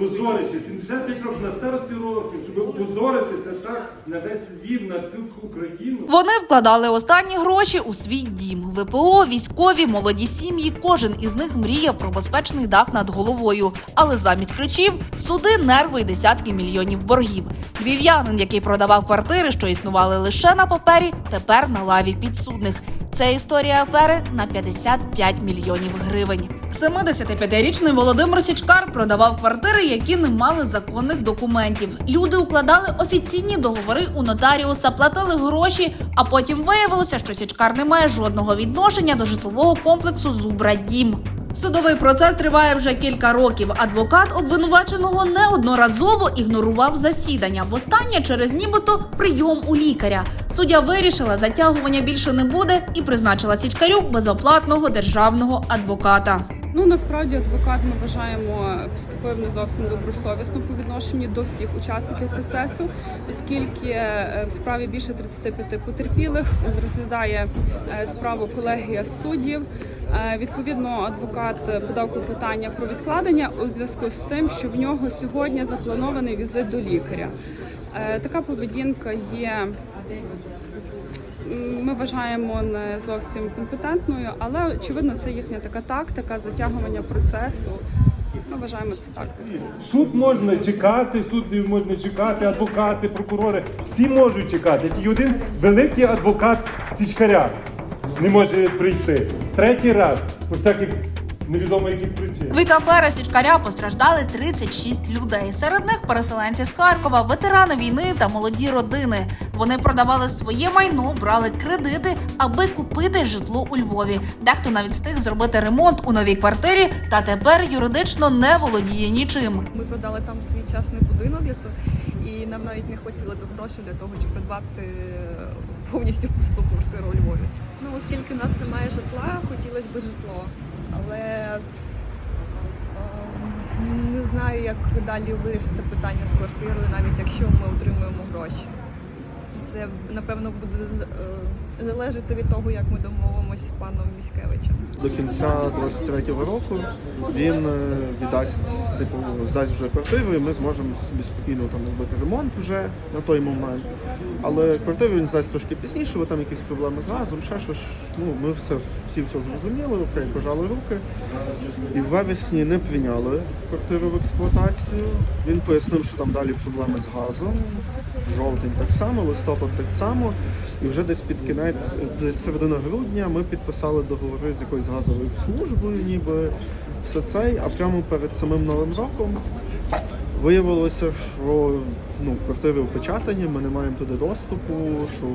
позорище, 75 років на старості років, щоб опозоритися так на весь Львів, на всю Україну. Вони вкладали останні гроші у свій дім. ВПО, військові, молоді сім'ї. Кожен із них мріяв про безпечний дах над головою. Але замість ключів суди, нерви і десятки мільйонів боргів. Львів'янин, який продавав квартири, що існували лише на папері, тепер на лаві підсудних. Це історія афери на 55 мільйонів гривень. 75-річний Володимир Січкар продавав квартири, які не мали законних документів. Люди укладали офіційні договори у нотаріуса, платили гроші, а потім виявилося, що Січкар не має жодного відношення до житлового комплексу Зубра Дім. Судовий процес триває вже кілька років. Адвокат обвинуваченого неодноразово ігнорував засідання. Востаннє через нібито прийом у лікаря. Суддя вирішила, затягування більше не буде і призначила Січкарю безоплатного державного адвоката. Ну насправді адвокат ми вважаємо поступив не зовсім добросовісно по відношенню до всіх учасників процесу, оскільки е, в справі більше 35 потерпілих розглядає е, справу колегія суддів. Е, Відповідно, адвокат подав клопотання про відкладення у зв'язку з тим, що в нього сьогодні запланований візит до лікаря. Е, Така поведінка є ми вважаємо не зовсім компетентною, але очевидно, це їхня така тактика затягування процесу. Ми вважаємо це тактикою. Суд можна чекати, суд можна чекати, адвокати, прокурори. Всі можуть чекати. Тільки один великий адвокат Січкаря не може прийти. Третій раз, по всяких невідомо яких причин. Від афери Січкаря постраждали 36 людей. Серед них переселенці з Харкова, ветерани війни та молоді родини. Вони продавали своє майно, брали кредити, аби купити житло у Львові. Дехто навіть встиг зробити ремонт у новій квартирі, та тепер юридично не володіє нічим. Ми продали там свій частний будинок для того, і нам навіть не хотіли до грошей для того, щоб придбати повністю пусту квартиру у Львові. Ну, оскільки у нас немає житла, хотілося б житло. Але ем, не знаю, як далі вирішиться питання з квартирою, навіть якщо ми отримуємо гроші. Це напевно буде е, залежати від того, як ми домовимося з паном Міськевичем. До кінця 23-го року він е, віддасть, типу, здасть вже квартиру, і ми зможемо собі спокійно там робити ремонт вже на той момент. Але квартиру він здасть трошки пізніше, бо там якісь проблеми з газом, ще щось. Ну, ми все, всі все зрозуміли, окей, пожали руки. І в вересні не прийняли квартиру в експлуатацію. Він пояснив, що там далі проблеми з газом. Жовтень так само, листопад так само. І вже десь під кінець, десь середина грудня, ми підписали договори з якоюсь газовою службою, ніби все це. А прямо перед самим новим роком виявилося, що ну, квартири опечатані, ми не маємо туди доступу, що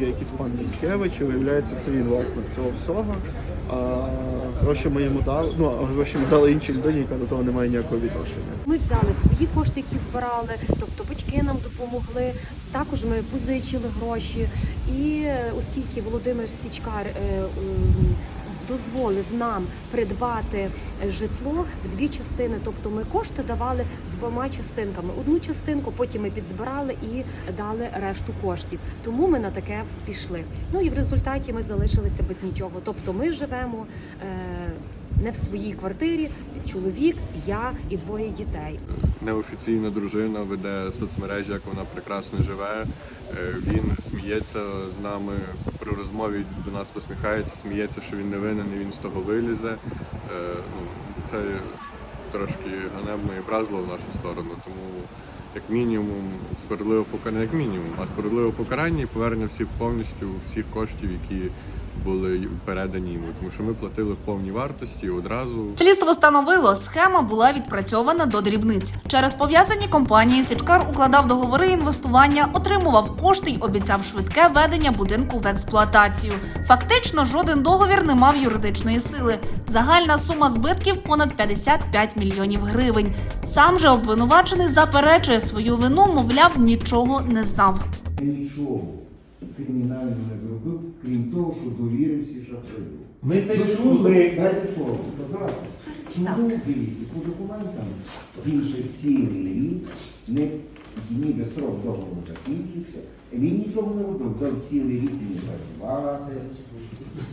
є якийсь пан Міськевич, і виявляється, це він власник цього всього. А гроші ми йому дали, ну а гроші ми дали іншій людині, яка до того не має ніякого відношення. Ми взяли свої кошти, які збирали, тобто батьки нам допомогли. Також ми позичили гроші. І е, оскільки Володимир Січкар е, дозволив нам придбати е, житло в дві частини, тобто ми кошти давали двома частинками. Одну частинку потім ми підзбирали і дали решту коштів. Тому ми на таке пішли. Ну і в результаті ми залишилися без нічого. Тобто ми живемо. Не в своїй квартирі, чоловік, я і двоє дітей. неофіційна дружина веде соцмережі, як вона прекрасно живе. Е, Він сміється з нами при розмові до нас посміхається, сміється, що він не винен, і він з того вилізе. Е, ну, Це трошки ганебно і образливо в нашу сторону. Тому як мінімум справедливе покарання, як мінімум, а справедливе покарання і повернення всіх повністю всіх коштів, які були передані йому, тому що ми платили в повній вартості одразу. Слідство встановило, схема була відпрацьована до дрібниць. Через пов'язані компанії Січкар укладав договори інвестування, отримував кошти й обіцяв швидке введення будинку в експлуатацію. Фактично, жоден договір не мав юридичної сили. Загальна сума збитків понад 55 мільйонів гривень. Сам же обвинувачений заперечує свою вину, мовляв, нічого не знав. Нічого кримінального не зробив, крім того, що довірився шахраю. Ми це Ну, чули. Дайте слово сказати. Чому дивіться, по документам він ще цілий рік, не ніби срок договору закінчився. Він нічого не робив, дав цілий рік не працювати,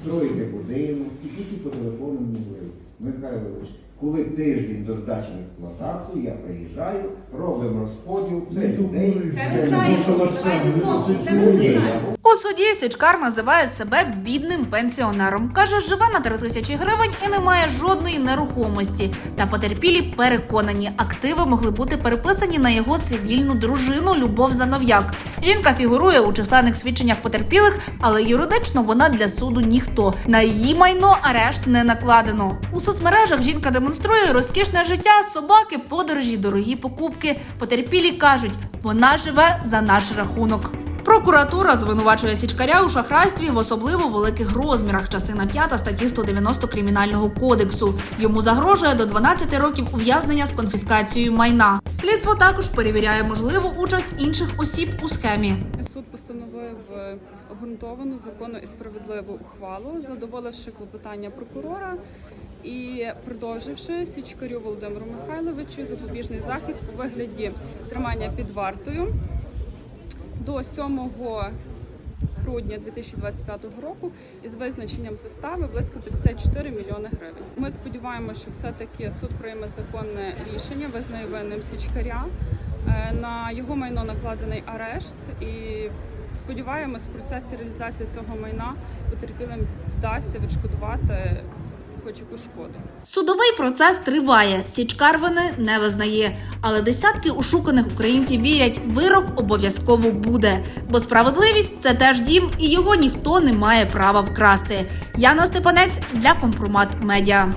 строїти будинок, і тільки по телефону мені говорив, Михайлович, Коли тиждень до здачі в експлуатацію, я приїжджаю, робимо розподіл, це людей. Це Ні, я Суді Січкар називає себе бідним пенсіонером. Каже, живе на три тисячі гривень і не має жодної нерухомості. Та потерпілі переконані, активи могли бути переписані на його цивільну дружину Любов Занов'як. Жінка фігурує у численних свідченнях потерпілих, але юридично вона для суду ніхто. На її майно арешт не накладено. У соцмережах жінка демонструє розкішне життя, собаки, подорожі, дорогі покупки. Потерпілі кажуть, вона живе за наш рахунок. Прокуратура звинувачує січкаря у шахрайстві в особливо великих розмірах. Частина 5 статті 190 кримінального кодексу. Йому загрожує до 12 років ув'язнення з конфіскацією майна. Слідство також перевіряє можливу участь інших осіб у схемі. Суд постановив е, обґрунтовану законну і справедливу ухвалу, задоволивши клопотання прокурора і продовживши Січкарю Володимиру Михайловичу запобіжний захід у вигляді тримання під вартою до 7 грудня 2025 року із визначенням застави близько 54 мільйони гривень. Ми сподіваємося, що все-таки суд прийме законне рішення, визнає винним Січкаря. Е, На його майно накладений арешт і сподіваємось, в процесі реалізації цього майна потерпілим вдасться відшкодувати хоч шкоду. Судовий процес триває. Січкар вини не визнає. Але десятки ушуканих українців вірять, вирок обов'язково буде. Бо справедливість це теж дім, і його ніхто не має права вкрасти. Яна Степанець для компромат медіа.